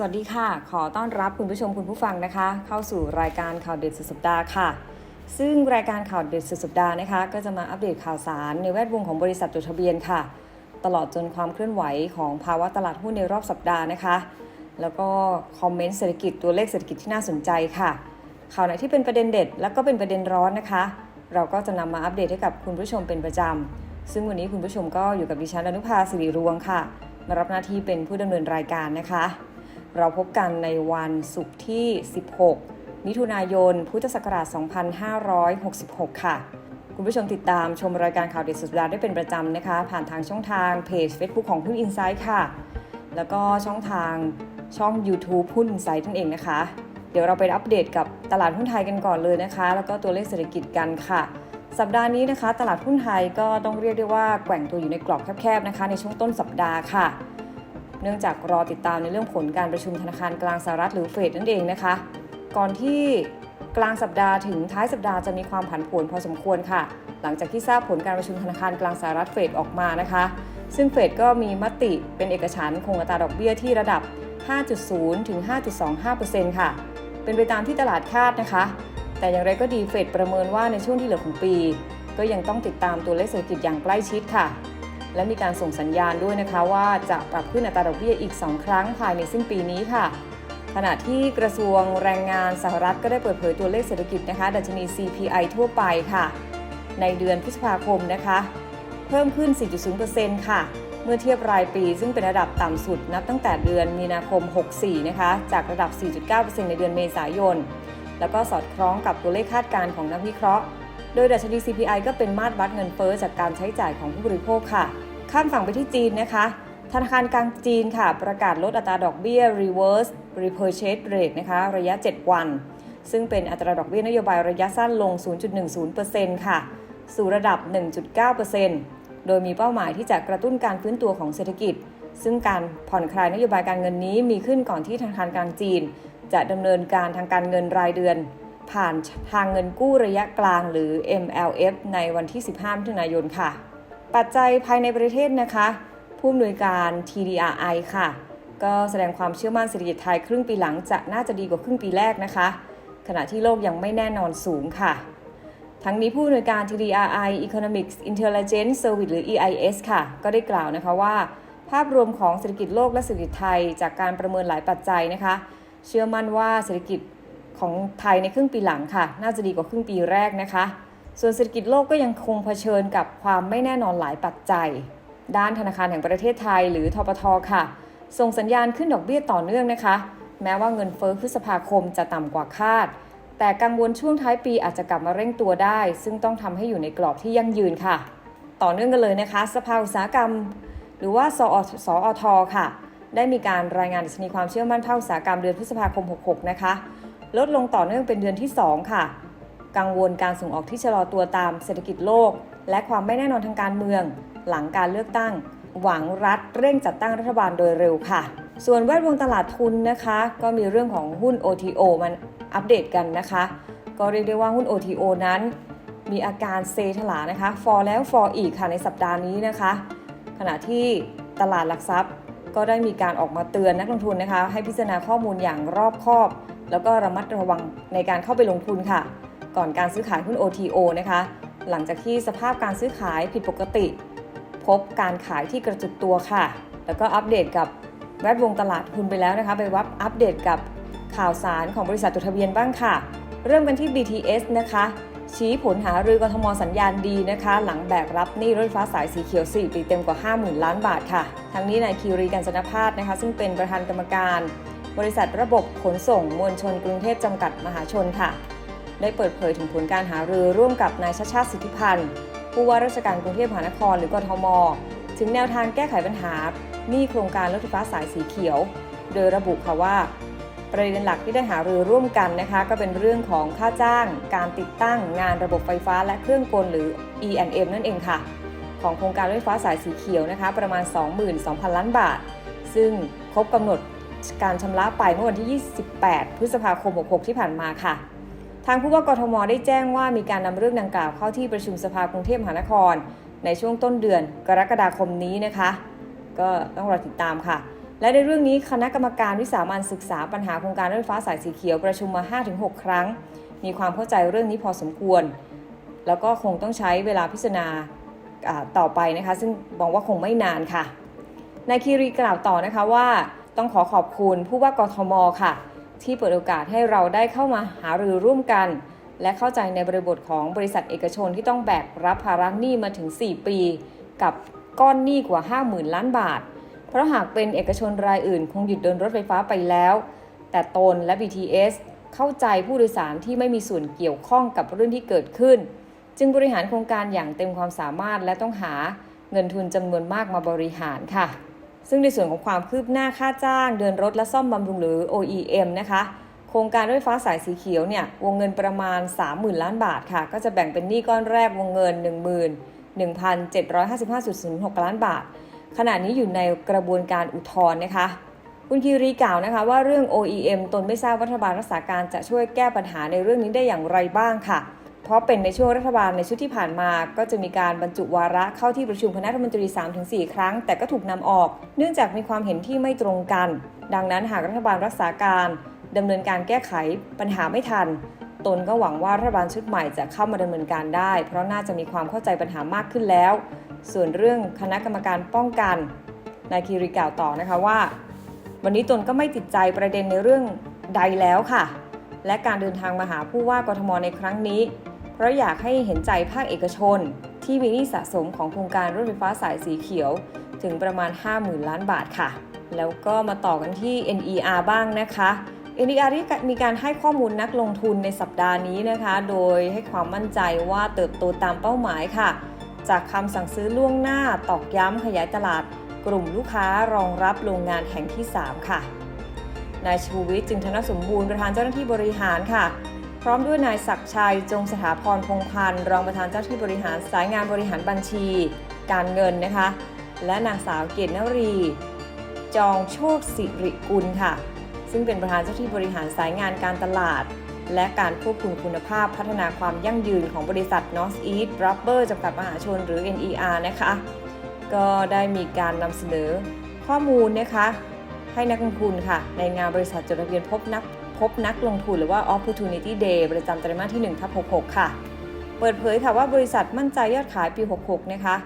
สวัสดีค่ะ ขอต้อนรับคุณผู้ชมคุณผู้ฟังนะคะ เข้าสู่รายการข่าวเด็ดสุดสัปดาห์ค่ะ ซึ่งรายการข่าวเด็ดสุดสัปดาห์นะคะ ก็จะมาอัปเดตข่าวสารในแวดวงของบริษัทจดทะเบียนค่ะ ตลอดจนความเคลื่อนไหวของภาวะตลาดหุ้นในรอบสัปดาห์นะคะ แล้วก็คอมเมนต์เศรษฐกิจตัวเลขเศรษฐกิจที่น่าสนใจค่ะ ข่าวไหนที่เป็นประเด็นเด็ด แล้วก็เป็นประเด็นร้อนนะคะ เราก็จะนำมาอัปเดตให้กับคุณผู้ชมเป็นประจำซึ่งวันนี้คุณผู้ชมก็อยู่กับดิฉันอนุภาสิริรวงค่ะ มารับหน้าที่เป็นผู้ดำเนินรายการนะคะ เราพบกันในวันศุกร์ที่ 16 มิถุนายน พุทธศักราช 2566 ค่ะ คุณผู้ชมติดตามชมรายการข่าวเด็ดสุดสัปดาห์ได้เป็นประจำนะคะ ผ่านทางช่องทางเพจ Facebook ของหุ้น Insight ค่ะ แล้วก็ช่องทางช่อง YouTube หุ้น Insight นั่นเองนะคะ เดี๋ยวเราไปอัปเดตกับตลาดหุ้นไทยกันก่อนเลยนะคะ แล้วก็ตัวเลขเศรษฐกิจกันค่ะสัปดาห์นี้นะคะ ตลาดหุ้นไทยก็ต้องเรียกได้ว่าแกว่งตัวอยู่ในกรอบแคบๆนะคะ ในช่วงต้นสัปดาห์ค่ะ เนื่องจากรอติดตามในเรื่องผลการประชุมธนาคารกลางสหรัฐหรือเฟดนั่นเองนะคะ ก่อนที่กลางสัปดาห์ถึงท้ายสัปดาห์จะมีความผันผวนพอสมควรค่ะ หลังจากที่ทราบผลการประชุมธนาคารกลางสหรัฐเฟดออกมานะคะ ซึ่งเฟดก็มีมติเป็นเอกฉันท์คงอัตราดอกเบี้ยที่ระดับ 5.0 ถึง 5.25%ค่ะ เป็นไปตามที่ตลาดคาดนะคะ แต่อย่างไรก็ดีเฟดประเมินว่าในช่วงที่เหลือของปี ก็ยังต้องติดตามตัวเลขเศรษฐกิจอย่างใกล้ชิดค่ะ และมีการส่งสัญญาณด้วยนะคะว่าจะปรับขึ้นอัตราดอกเบี้ยอีก 2 ครั้งภายในสิ้นปีนี้ค่ะ ขณะที่กระทรวงแรงงานสหรัฐก็ได้เปิดเผยตัวเลขเศรษฐกิจนะคะ ดัชนี CPI ทั่วไปค่ะ ในเดือนพฤษภาคมนะคะ เพิ่มขึ้น 4.0%ค่ะเมื่อเทียบรายปีซึ่งเป็นระดับต่ำสุดนับตั้งแต่เดือนมีนาคม 64 นะคะ จากระดับ 4.9%ในเดือนเมษายน แล้วก็สอดคล้องกับตัวเลขคาดการณ์ของนักวิเคราะห์ โดยดัชนี CPI ก็เป็นมาตรวัดเงินเฟ้อจากการใช้จ่ายของผู้บริโภคค่ะ ข้ามฝั่งไปที่จีนนะคะ ธนาคารกลางจีนค่ะ ประกาศลดอัตราดอกเบี้ย reverse repurchase rate นะคะ ระยะ 7 วัน ซึ่งเป็นอัตราดอกเบี้ยนโยบายระยะสั้นลง 0.10%ค่ะ สู่ระดับ 1.9%โดยมีเป้าหมายที่จะกระตุ้นการฟื้นตัวของเศรษฐกิจ ซึ่งการผ่อนคลายนโยบายการเงินนี้มีขึ้นก่อนที่ธนาคารกลางจีน จะดำเนินการทางการเงินรายเดือน ผ่านทางเงินกู้ระยะกลางหรือ MLF ในวันที่ 15มิถุนายนค่ะ ปัจจัยภายในประเทศนะคะ ผู้อำนวยการ TDRI ค่ะ ก็แสดงความเชื่อมั่นเศรษฐกิจไทยครึ่งปีหลังจะน่าจะดีกว่าครึ่งปีแรกนะคะ ขณะที่โลกยังไม่แน่นอนสูงค่ะ ทั้งนี้ผู้อำนวยการ TDRI Economics Intelligence Service หรือ EIS ค่ะ ก็ได้กล่าวนะคะว่า ภาพรวมของเศรษฐกิจโลกและเศรษฐกิจไทยจากการประเมินหลายปัจจัยนะคะ เชื่อมั่นว่าเศรษฐกิจของไทยในครึ่งปีหลังค่ะ น่าจะดีกว่าครึ่งปีแรกนะคะ ส่วนเศรษฐกิจโลกก็ยังคงเผชิญกับความไม่แน่นอนหลายปัจจัย ด้านธนาคารแห่งประเทศไทยหรือทปทค่ะ ส่งสัญญาณขึ้นดอกเบี้ยต่อเนื่องนะคะ แม้ว่าเงินเฟ้อพฤษภาคมจะต่ำกว่าคาด แต่กังวลช่วงท้ายปีอาจจะกลับมาเร่งตัวได้ ซึ่งต้องทำให้อยู่ในกรอบที่ยั่งยืนค่ะ ต่อเนื่องกันเลยนะคะ สภาอุตสาหกรรม หรือว่าสอสอทค่ะ ได้มีการรายงานดัชนีความเชื่อมั่นภาคอุตสาหกรรมเดือนพฤษภาคม 66 นะคะ ลดลงต่อเนื่องเป็นเดือนที่ 2 ค่ะ กังวลการส่งออกที่ชะลอตัวตามเศรษฐกิจโลก และความไม่แน่นอนทางการเมือง หลังการเลือกตั้ง หวังรัฐเร่งจัดตั้งรัฐบาลโดยเร็วค่ะ ส่วนแวดวงตลาดทุนนะคะ ก็มีเรื่องของหุ้น OTO มันอัปเดตกันนะคะ ก็เรียกได้ว่าหุ้น OTO นั้น มีอาการเซถลานะคะฟอแล้วฟออีกค่ะในสัปดาห์นี้นะคะ ขณะที่ตลาดหลักทรัพย์ก็ได้มีการออกมาเตือนนักลงทุนนะคะ ให้พิจารณาข้อมูลอย่างรอบคอบ แล้วก็ระมัดระวังในการเข้าไปลงทุนค่ะ ก่อนการซื้อขายหุ้น OTO นะคะ หลังจากที่สภาพการซื้อขายผิดปกติ พบการขายที่กระจุกตัวค่ะ แล้วก็อัปเดตกับแวดวงตลาดทุนไปแล้วนะคะ ไปวับอัปเดตกับข่าวสารของบริษัทจดทะเบียนบ้างค่ะ เริ่มกันที่ BTS นะคะ ชี้ผลหารือกทมสัญญาณดีนะคะ หลังแบกรับหนี้รถไฟฟ้าสายสีเขียว 4 ปีเต็มกว่า 50,000 ล้านบาทค่ะ ทั้งนี้นายคิรีกัญจนพาสนะคะ ซึ่งเป็นประธานกรรมการ บริษัทระบบขนส่งมวลชนกรุงเทพจำกัดมหาชนค่ะ ได้เปิดเผยถึงผลการหารือร่วมกับนายชาชาติสิทธิพันธ์ ผู้ว่าราชการกรุงเทพมหานครหรือกทม ถึงแนวทางแก้ไขปัญหาหนี้โครงการรถไฟฟ้าสายสีเขียว โดยระบุค่ะว่า ประเด็นหลักที่ได้หารือร่วมกันนะคะ ก็เป็นเรื่องของค่าจ้าง การติดตั้งงานระบบไฟฟ้าและเครื่องกลหรือ E&M นั่นเองค่ะ ของโครงการรถไฟฟ้าสายสีเขียวนะคะ ประมาณ 22,000 ล้านบาท ซึ่งครบกำหนดการชำระไปเมื่อวันที่ 28 พฤษภาคม 66 ที่ผ่านมาค่ะ ทางผู้ว่ากทมได้แจ้งว่ามีการนำเรื่องดังกล่าวเข้าที่ประชุมสภากรุงเทพมหานคร ในช่วงต้นเดือนกรกฎาคมนี้นะคะ ก็ต้องรอติดตามค่ะ และในเรื่องนี้คณะกรรมการวิสามันศึกษาปัญหาโครงการรถไฟฟ้าสายสีเขียวประชุมมา 5-6 ครั้ง มีความเข้าใจเรื่องนี้พอสมควร แล้วก็คงต้องใช้เวลาพิจารณาอ่าต่อไปนะคะ ซึ่งมองว่าคงไม่นานค่ะนายคีรีกล่าวต่อนะคะว่าต้องขอขอบคุณผู้ว่ากทมค่ะ ที่เปิดโอกาสให้เราได้เข้ามาหารือร่วมกัน และเข้าใจในบริบทของบริษัทเอกชนที่ต้องแบกรับภาระหนี้มาถึง 4 ปี กับก้อนหนี้กว่า 50,000 ล้านบาท เพราะหากเป็นเอกชนรายอื่น คงหยุดเดินรถไฟฟ้าไปแล้ว แต่ตนและ BTS เข้าใจผู้โดยสารที่ไม่มีส่วนเกี่ยวข้องกับเรื่องที่เกิดขึ้น จึงบริหารโครงการอย่างเต็มความสามารถและต้องหาเงินทุนจำนวนมากมาบริหารค่ะ ซึ่งในส่วนของความคืบหน้าค่าจ้าง เดินรถและซ่อมบำรุงหรือ OEM นะคะโครงการรถไฟฟ้าสายสีเขียวเนี่ยวงเงินประมาณ 30,000 ล้านบาทค่ะ ก็จะแบ่งเป็นหนี้ก้อนแรกวงเงิน 11,755.06 ล้านบาท ขณะนี้อยู่ในกระบวนการอุทธรณ์นะคะ คุณคีรีกล่าวนะคะว่าเรื่อง OEM ตนไม่ทราบรัฐบาลรักษาการจะช่วยแก้ปัญหาในเรื่องนี้ได้อย่างไรบ้างค่ะ เพราะเป็นในช่วงรัฐบาลในชุดที่ผ่านมา ก็จะมีการบรรจุวาระเข้าที่ประชุมคณะรัฐมนตรี 3-4 ครั้ง แต่ก็ถูกนำออก เนื่องจากมีความเห็นที่ไม่ตรงกัน ดังนั้นหากรัฐบาลรักษาการดำเนินการแก้ไขปัญหาไม่ทัน ตนก็หวังว่ารัฐบาลชุดใหม่จะเข้ามาดำเนินการได้ เพราะน่าจะมีความเข้าใจปัญหามากขึ้นแล้ว ส่วนเรื่องคณะกรรมการป้องกันนายคีรีกล่าวต่อนะคะว่า วันนี้ตนก็ไม่ติดใจประเด็นในเรื่องใดแล้วค่ะ และการเดินทางมาหาผู้ว่ากทมในครั้งนี้ เพราะอยากให้เห็นใจภาคเอกชน ที่มีหนี้สะสมของโครงการรถไฟฟ้าสายสีเขียว ถึงประมาณ 50,000 ล้านบาทค่ะ แล้วก็มาต่อกันที่ NER บ้างนะคะ NER ที่มีการให้ข้อมูลนักลงทุนในสัปดาห์นี้นะคะ โดยให้ความมั่นใจว่าเติบโตตามเป้าหมายค่ะ จากคำสั่งซื้อล่วงหน้าตอกย้ำขยายตลาด กลุ่มลูกค้ารองรับโรงงานแห่งที่ 3 ค่ะนายชูวิทย์จึงธนสมบูรณ์ประธานเจ้าหน้าที่บริหารค่ะ พร้อมด้วยนายศักชัยจงสถาพรพงพันธ์รองประธานเจ้าหน้าที่บริหารสายงานบริหารบัญชี การเงินนะคะ และนางสาวเกตนรี จองโชคสิริกุลค่ะ ซึ่งเป็นประธานเจ้าหน้าที่บริหารสายงานการตลาด และการควบคุมคุณภาพพัฒนาความยั่งยืนของบริษัท North East Rubber จำกัดมหาชนหรือ NER นะคะ ก็ได้มีการนำเสนอข้อมูลนะคะให้นักลงทุนค่ะ ในงานบริษัทจดทะเบียนพบนัก พบนักลงทุนหรือว่า Opportunity Day ประจำไตรมาสที่1ทับ66 ค่ะ เปิดเผยค่ะว่าบริษัทมั่นใจยอดขายปี 66 นะคะ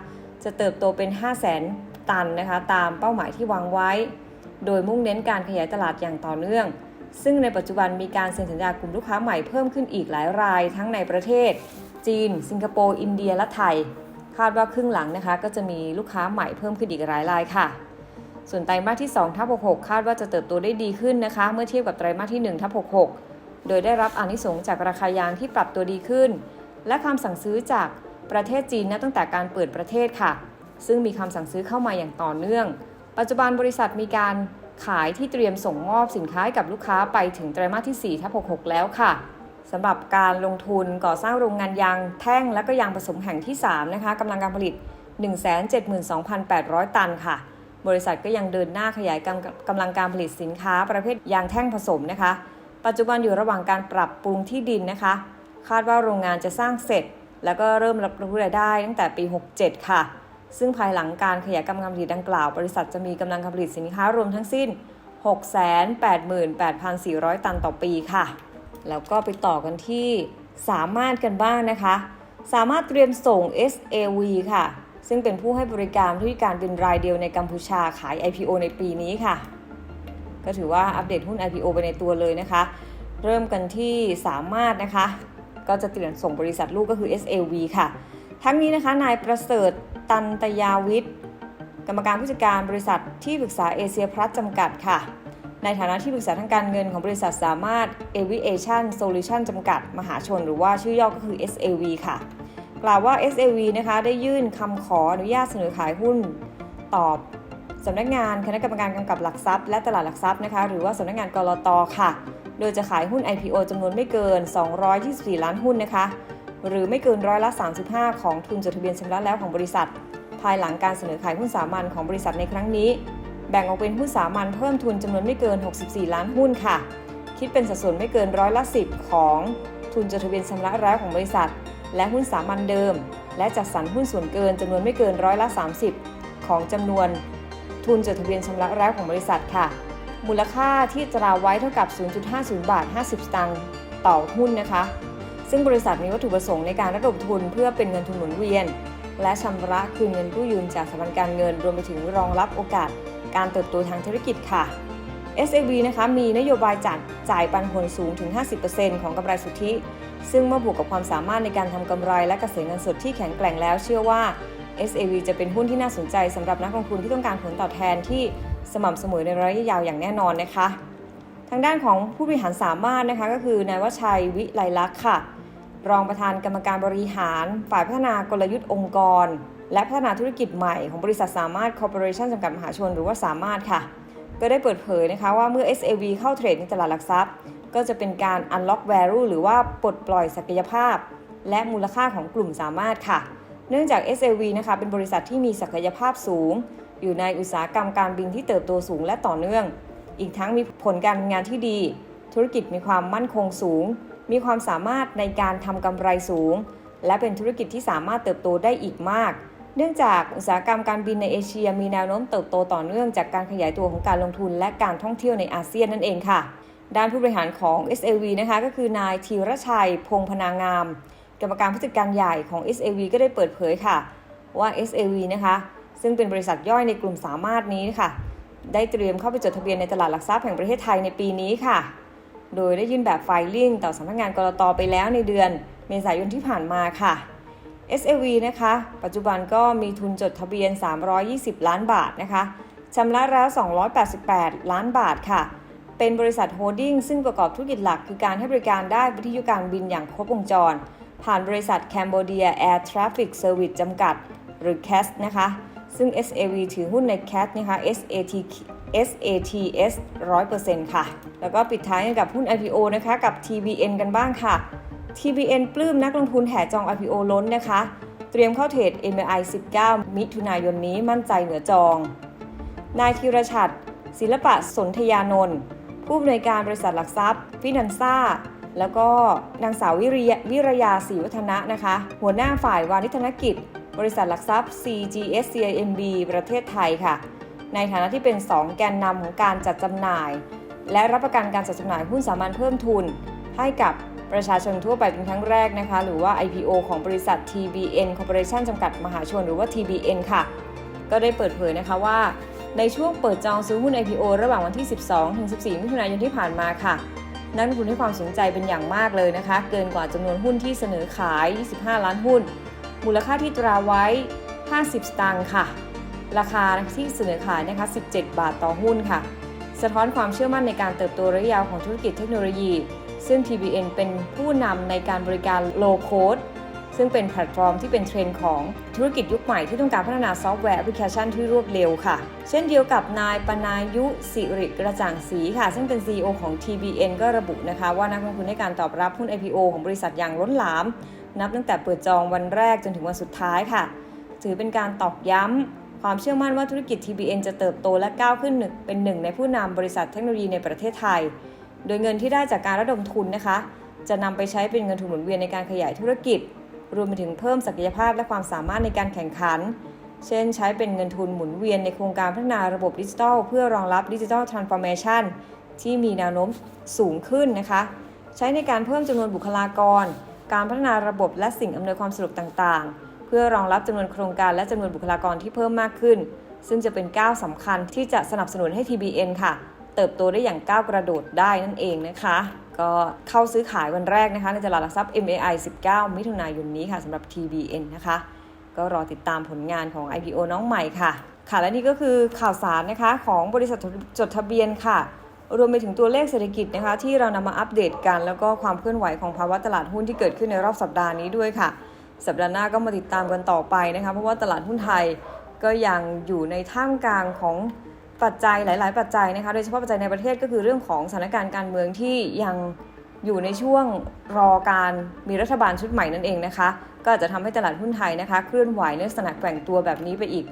จะเติบโตเป็น 5 0 0 0 0 0 ตันนะคะ ตามเป้าหมายที่วางไว้ โดยมุ่งเน้นการขยายตลาดอย่างต่อเนื่อง ซึ่งในปัจจุบันมีการเซ็นสัญญากลุ่มลูกค้าใหม่เพิ่มขึ้นอีกหลายรายทั้งในประเทศ จีน สิงคโปร์ อินเดีย และไทย คาดว่าครึ่งหลังนะคะ ก็จะมีลูกค้าใหม่เพิ่มขึ้นอีกหลายรายค่ะ ส่วนไตรมาสที่2ทับ66 คาดว่าจะเติบโตได้ดีขึ้นนะคะ เมื่อเทียบกับไตรมาสที่1ทับ66 โดยได้รับอานิสงส์จากราคายางที่ปรับตัวดีขึ้น และคำสั่งซื้อจากประเทศจีนนับตั้งแต่การเปิดประเทศค่ะ ซึ่งมีคำสั่งซื้อเข้ามาอย่างต่อเนื่อง ปัจจุบันบริษัทมีการขายที่เตรียมส่งมอบสินค้าให้กับลูกค้าไปถึงไตรมาสที่4ทับ66 แล้วค่ะสำหรับการลงทุนก่อสร้างโรงงานยางแท่งและก็ยางผสมแห่งที่ 3 นะคะกำลังการผลิต 172,800 ตันค่ะ บริษัทก็ยังเดินหน้าขยายกำกำลังการผลิตสินค้าประเภทยางแท่งผสมนะคะ ปัจจุบันอยู่ระหว่างการปรับปรุงที่ดินนะคะ คาดว่าโรงงานจะสร้างเสร็จ แล้วก็เริ่มรับรู้รายได้ตั้งแต่ปี 67 ค่ะ ซึ่งภายหลังการขยายกำลังการผลิตดังกล่าว บริษัทจะมีกำลังการผลิตสินค้ารวมทั้งสิ้น 688,400 ตันต่อปีค่ะ แล้วก็ไปต่อกันที่สามารถกันบ้างนะคะ สามารถเตรียมส่ง SAV ค่ะ ซึ่งเป็นผู้ให้บริการผู้พิการเป็นรายเดียวในกัมพูชาขาย IPO ในปีนี้ค่ะ ก็ถือว่าอัปเดตหุ้น IPO ไปในตัวเลยนะคะ เริ่มกันที่สามารถนะคะ ก็จะเตรียมส่งบริษัทลูกก็คือ SAV ค่ะ ทั้งนี้นะคะนายประเสริฐตันตยาวิทย์กรรมการผู้จัดการบริษัทที่ปรึกษาเอเชียพลัสจำกัดค่ะ ในฐานะที่ปรึกษาทางการเงินของบริษัทสามารถ Aviation Solution จำกัด มหาชน หรือว่าชื่อย่อก็คือ SAV ค่ะ กล่าวว่า SAV นะคะได้ยื่นคำขออนุญาตเสนอขายหุ้นตอบสำนักงานคณะกรรมการกำกับหลักทรัพย์และตลาดหลักทรัพย์นะคะหรือว่าสำนักงานกรตค่ะ โดยจะขายหุ้น IPO จำนวนไม่เกิน 224 ล้านหุ้นนะคะ หรือไม่เกินร้อยละ 35 ของทุนจดทะเบียนชำระแล้วของบริษัท ภายหลังการเสนอขายหุ้นสามัญของบริษัทในครั้งนี้ แบ่งออกเป็นหุ้นสามัญเพิ่มทุนจำนวนไม่เกิน 64 ล้านหุ้นค่ะ คิดเป็นสัดส่วนไม่เกินร้อยละ 10 ของทุนจดทะเบียนชำระแล้วของบริษัท และหุ้นสามัญเดิม และจัดสรรหุ้นส่วนเกินจำนวนไม่เกินร้อยละ 30 ของจำนวนทุนจดทะเบียนชำระแล้วของบริษัทค่ะ มูลค่าที่ตราไว้เท่ากับ 0.50 บาท 50 สตางค์ต่อหุ้นนะคะ ซึ่งบริษัทมีวัตถุประสงค์ในการระดมทุนเพื่อเป็นเงินทุนหมุนเวียน และชำระคืนเงินกู้ยืมจากสถาบันการเงิน รวมไปถึงรองรับโอกาส การเติบโตทางธุรกิจค่ะ SAV นะคะมีนโยบายจัดจ่ายปันผลสูงถึง 50%ของกำไรสุทธิ ซึ่งเมื่อบวกกับความสามารถในการทำกำไรและกระแสเงินสดที่แข็งแกร่งแล้วเชื่อว่า SAV จะเป็นหุ้นที่น่าสนใจสำหรับนักลงทุนที่ต้องการผลตอบแทนที่สม่ำเสมอในระยะยาวอย่างแน่นอนนะคะ ทางด้านของผู้บริหารสามารถนะคะก็คือนายวชัยวิไลลักษ์ค่ะ รองประธานกรรมการบริหาร ฝ่ายพัฒนากลยุทธ์องค์กร และพัฒนาธุรกิจใหม่ของบริษัทสามารถคอร์ปอเรชั่นจำกัดมหาชนหรือว่าสามารถค่ะ ก็ได้เปิดเผยนะคะว่าเมื่อ SAV เข้าเทรดในตลาดหลักทรัพย์ ก็จะเป็นการ unlock value หรือว่าปลดปล่อยศักยภาพ และมูลค่าของกลุ่มสามารถค่ะ เนื่องจาก SAV นะคะเป็นบริษัทที่มีศักยภาพสูง อยู่ในอุตสาหกรรมการบินที่เติบโตสูงและต่อเนื่อง อีกทั้งมีผลการงานที่ดี ธุรกิจมีความมั่นคงสูง มีความสามารถในการทำกำไรสูง และเป็นธุรกิจที่สามารถเติบโตได้อีกมากเนื่องจากอุตสาหกรรมการบินในเอเชียมีแนวโน้มเติบโตต่อเนื่องจากการขยายตัวของการลงทุนและการท่องเที่ยวในอาเซียนนั่นเองค่ะ ด้านผู้บริหารของ SAV นะคะก็คือนายธีรชัย พงพนางาม กรรมการผู้จัดการใหญ่ของ SAV ก็ได้เปิดเผยค่ะ ว่า SAV นะคะซึ่งเป็นบริษัทย่อยในกลุ่มสามารถนี้ค่ะ ได้เตรียมเข้าไปจดทะเบียนในตลาดหลักทรัพย์แห่งประเทศไทยในปีนี้ค่ะ โดยได้ยื่นแบบไฟลิ่งต่อสำนักงานกรตไปแล้วในเดือนเมษายนที่ผ่านมาค่ะ SAV นะคะ ปัจจุบันก็มีทุนจดทะเบียน 320 ล้านบาทนะคะชำระแล้ว 288 ล้านบาทค่ะ เป็นบริษัทโฮลดิ้งซึ่งประกอบธุรกิจหลักคือการให้บริการได้วิทยุการบินอย่างครบวงจร ผ่านบริษัท Cambodia Air Traffic Service จำกัด หรือ CAS นะคะ ซึ่ง SAV ถือหุ้นใน CAS นะคะ SAT SATS 100%ค่ะ แล้วก็ปิดท้ายกับหุ้น IPO นะคะกับ TBN กันบ้างค่ะ TBN ปลื้มนักลงทุนแห่จอง IPO ล้นนะคะ เตรียมเข้าเทรด MI 19 มิถุนายนนี้มั่นใจเหนือจอง นายธีรชัดศิลปะสนธยานนท์ ผู้อำนวยการบริษัทหลักทรัพย์ฟินันซ่าแล้วก็นางสาววิริยวิรยาศรีวัฒนะนะคะ หัวหน้าฝ่ายวานิธนกิจ บริษัทหลักทรัพย์ CGS CIMB ประเทศไทยค่ะ ในฐานะที่เป็น 2 แกนนำของการจัดจำหน่าย และรับประกันการจัดจำหน่ายหุ้นสามัญเพิ่มทุน ให้กับประชาชนทั่วไปเป็นครั้งแรกนะคะ หรือว่า IPO ของบริษัท TBN Corporation จำกัดมหาชน หรือว่า TBN ค่ะ ก็ได้เปิดเผยนะคะว่า ในช่วงเปิดจองซื้อหุ้น IPO ระหว่างวันที่ 12 ถึง 14 มิถุนายนที่ผ่านมาค่ะ นักลงทุนให้ความสนใจเป็นอย่างมากเลยนะคะ เกินกว่าจำนวนหุ้นที่เสนอขาย 25 ล้านหุ้น มูลค่าที่ตราไว้ 50 สตางค์ค่ะ ราคาที่เสนอขายนะคะ 17 บาทต่อหุ้นค่ะ สะท้อนความเชื่อมั่นในการเติบโตระยะยาวของธุรกิจเทคโนโลยี ซึ่ง TBN เป็นผู้นำในการบริการ Low Code ซึ่งเป็นแพลตฟอร์มที่เป็นเทรนด์ของธุรกิจยุคใหม่ที่ต้องการพัฒนาซอฟต์แวร์แอปพลิเคชันที่รวดเร็วค่ะ เช่นเดียวกับนายปนายุสิริกระจ่างศรีค่ะ ซึ่งเป็น CEO ของ TBN ก็ระบุนะคะ ว่านักลงทุนให้การตอบรับหุ้น IPO ของบริษัทอย่างล้นหลาม นับตั้งแต่เปิดจองวันแรกจนถึงวันสุดท้ายค่ะ ถือเป็นการตอกย้ำความเชื่อมั่นว่าธุรกิจ TBN จะเติบโตและก้าวขึ้นหนึ่งเป็นหนึ่งในผู้นำบริษัทเทคโนโลยีในประเทศไทย โดยเงินที่ได้จากการระดมทุนนะคะ จะนำไปใช้เป็นเงินทุนหมุนเวียนในการขยายธุรกิจ รวมไปถึงเพิ่มศักยภาพและความสามารถในการแข่งขัน เช่น ใช้เป็นเงินทุนหมุนเวียนในโครงการพัฒนาระบบดิจิทัล เพื่อรองรับดิจิทัลทรานส์ฟอร์เมชันที่มีแนวโน้มสูงขึ้นนะคะ ใช้ในการเพิ่มจำนวนบุคลากร การพัฒนาระบบและสิ่งอำนวยความสะดวกต่างๆ เพื่อรองรับจำนวนโครงการและจำนวนบุคลากรที่เพิ่มมากขึ้น ซึ่งจะเป็นก้าวสำคัญที่จะสนับสนุนให้ TBN ค่ะ เติบโตได้อย่างก้าวกระโดดได้นั่นเองนะคะ ก็เข้าซื้อขายวันแรกนะคะในตลาดหลักทรัพย์ MAI 19 มิถุนายนนี้ค่ะสำหรับ TBN นะคะ ก็รอติดตามผลงานของ IPO น้องใหม่ค่ะ ค่ะและนี่ก็คือข่าวสารนะคะของบริษัทจดทะเบียนค่ะ รวมไปถึงตัวเลขเศรษฐกิจนะคะ ที่เรานำมาอัปเดตกัน แล้วก็ความเคลื่อนไหวของภาวะตลาดหุ้นที่เกิดขึ้นในรอบสัปดาห์นี้ด้วยค่ะ สัปดาห์หน้าก็มาติดตามกันต่อไปนะคะเพราะว่าตลาดหุ้นไทยก็ยังอยู่ในท่ามกลางของ ปัจจัยหลาย ๆ ปัจจัยนะคะโดยเฉพาะปัจจัยในประเทศก็คือเรื่องของสถานการณ์การเมืองที่ยังอยู่ในช่วงรอการมีรัฐบาลชุดใหม่นั่นเองนะคะ ก็อาจจะทำให้ตลาดหุ้นไทยนะคะ เคลื่อนไหวในลักษณะแกว่งตัวแบบนี้ไปอีก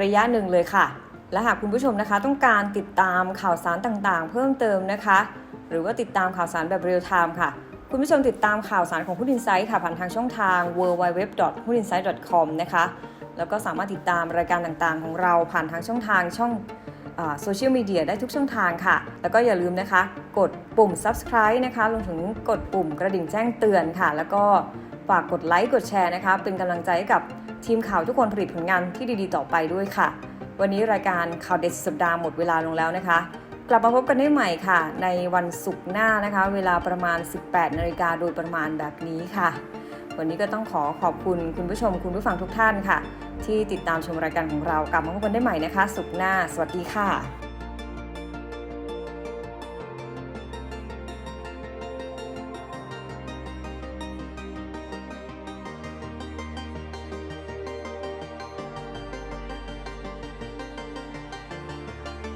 ระยะหนึ่งเลยค่ะ และหากคุณผู้ชมนะคะ ต้องการติดตามข่าวสารต่างๆ เพิ่มเติมนะคะ หรือว่าติดตามข่าวสารแบบเรียลไทม์ค่ะ คุณผู้ชมติดตามข่าวสารของหุ้นอินไซต์ค่ะผ่านทางช่องทาง w w w h u n i n s i g h t c o m นะคะแล้วก็สามารถติดตามรายการต่างๆ ของเราผ่านทางช่องทางช่อง โซเชียลมีเดียได้ทุกช่องทางค่ะ แล้วก็อย่าลืมนะคะ กดปุ่ม subscribe นะคะรวมถึงกดปุ่มกระดิ่งแจ้งเตือนค่ะ แล้วก็ฝากกดไลค์กดแชร์นะคะ เป็นกำลังใจให้กับทีมข่าวทุกคนผลิตผลงานที่ดีๆ ต่อไปด้วยค่ะ วันนี้รายการข่าวเด็ดสุดสัปดาห์หมดเวลาลงแล้วนะคะ กลับมาพบกันได้ใหม่ค่ะ ในวันศุกร์หน้านะคะ เวลาประมาณ 18นาฬิกาโดยประมาณแบบนี้ค่ะ วันนี้ก็ต้องขอขอบคุณคุณผู้ชมคุณผู้ฟังทุกท่านค่ะ ที่ติดตามชมรายการของเรากลับมาพบกันได้ใหม่นะคะ สุขหน้า สวัสดีค่ะ